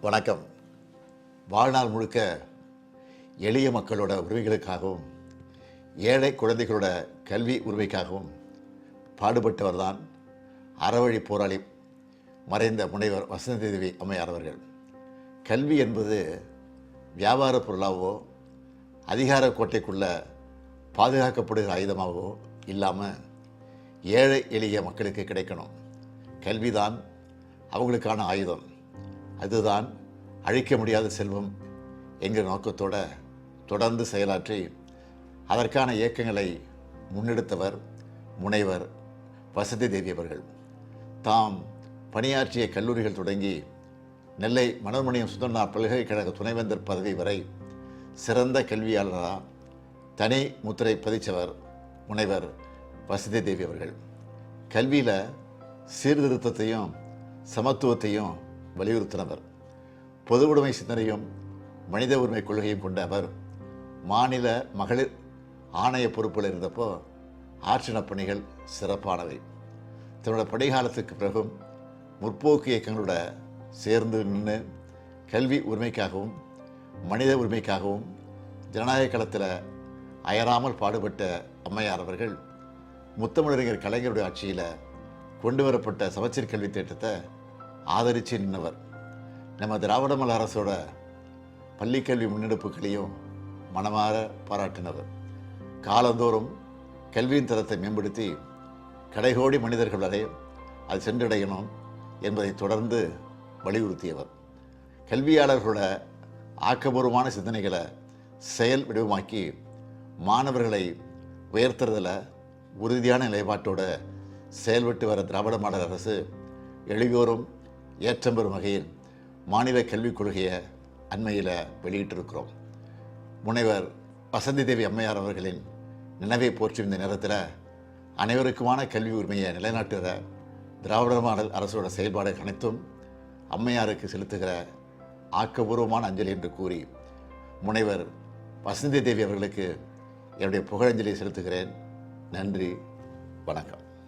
வணக்கம். வாழ்நாள் முழுக்க எளிய மக்களோட உரிமைகளுக்காகவும் ஏழை குழந்தைகளோட கல்வி உரிமைக்காகவும் பாடுபட்டவர் தான் அறவழி போராளி மறைந்த முனைவர் வசந்தி தேவி அம்மையார் அவர்கள். கல்வி என்பது வியாபார பொருளாகவோ அதிகார கோட்டைக்குள்ள பாதுகாக்கப்படுகிற ஆயுதமாகவோ இல்லாமல் ஏழை எளிய மக்களுக்கு கிடைக்கணும். கல்விதான் அவங்களுக்கான ஆயுதம். அதுதான் அழிக்க முடியாத செல்வம் என்கிற நோக்கத்தோட தொடர்ந்து செயலாற்றி அதற்கான இயக்கங்களை முன்னெடுத்தவர் முனைவர் வசதி தேவி அவர்கள். தாம் பணியாற்றிய கல்லூரிகள் தொடங்கி நெல்லை மனோன்மணியம் சுந்தரனார் பல்கலைக்கழக துணைவேந்தர் பதவி வரை சிறந்த கல்வியாளராக தனி முத்திரை பதிச்சவர் முனைவர் வசதி தேவி அவர்கள். கல்வியில் சீர்திருத்தத்தையும் சமத்துவத்தையும் வலியுறுத்தினவர். பொதுவுடைமை சிந்தனையும் மனித உரிமை கொள்கையும் கொண்ட அவர் மாநில மகளிர் ஆணைய பொறுப்பில் இருந்தப்போ ஆற்றின பணிகள் சிறப்பானவை. தன்னோட படைகாலத்துக்கு பிறகும் முற்போக்கு இயக்கங்களோட சேர்ந்து நின்று கல்வி உரிமைக்காகவும் மனித உரிமைக்காகவும் ஜனநாயக களத்தில் அயராமல் பாடுபட்ட அம்மையார் அவர்கள் முத்தமிழறிஞர் கலைஞருடைய ஆட்சியில் கொண்டு வரப்பட்ட சமச்சீர் கல்வி திட்டத்தை ஆதரித்து நின்றவர் நம்ம திராவிட மாடல் அரசோட பள்ளிக்கல்வி முன்னெடுப்புகளையும் மனமாற பாராட்டினவர். காலந்தோறும் கல்வியின் தரத்தை மேம்படுத்தி கடைகோடி மனிதர்கள் வரை அது சென்றடையணும் என்பதை தொடர்ந்து வலியுறுத்தியவர். கல்வியாளர்களோட ஆக்கபூர்வமான சிந்தனைகளை செயல் வடிவமாக்கி மாணவர்களை உயர்த்துறதில் உறுதியான நிலைப்பாட்டோடு செயல்பட்டு வர திராவிட மாடல் அரசு எளியோரும் ஏற்றம் பெறும் வகையில் மாநில கல்விக் கொள்கையை அண்மையில் வெளியிட்டிருக்கிறோம். முனைவர் வசந்தி தேவி அம்மையார் அவர்களின் நினைவை போற்றும் இந்த நேரத்தில் அனைவருக்குமான கல்வி உரிமையை நிலைநாட்டுகிற திராவிட மாடல் அரசோட செயல்பாடுகள் அனைத்தும் அம்மையாருக்கு செலுத்துகிற ஆக்கபூர்வமான அஞ்சலி என்று கூறி முனைவர் வசந்தி தேவி அவர்களுக்கு என்னுடைய புகழஞ்சலியை செலுத்துகிறேன். நன்றி வணக்கம்.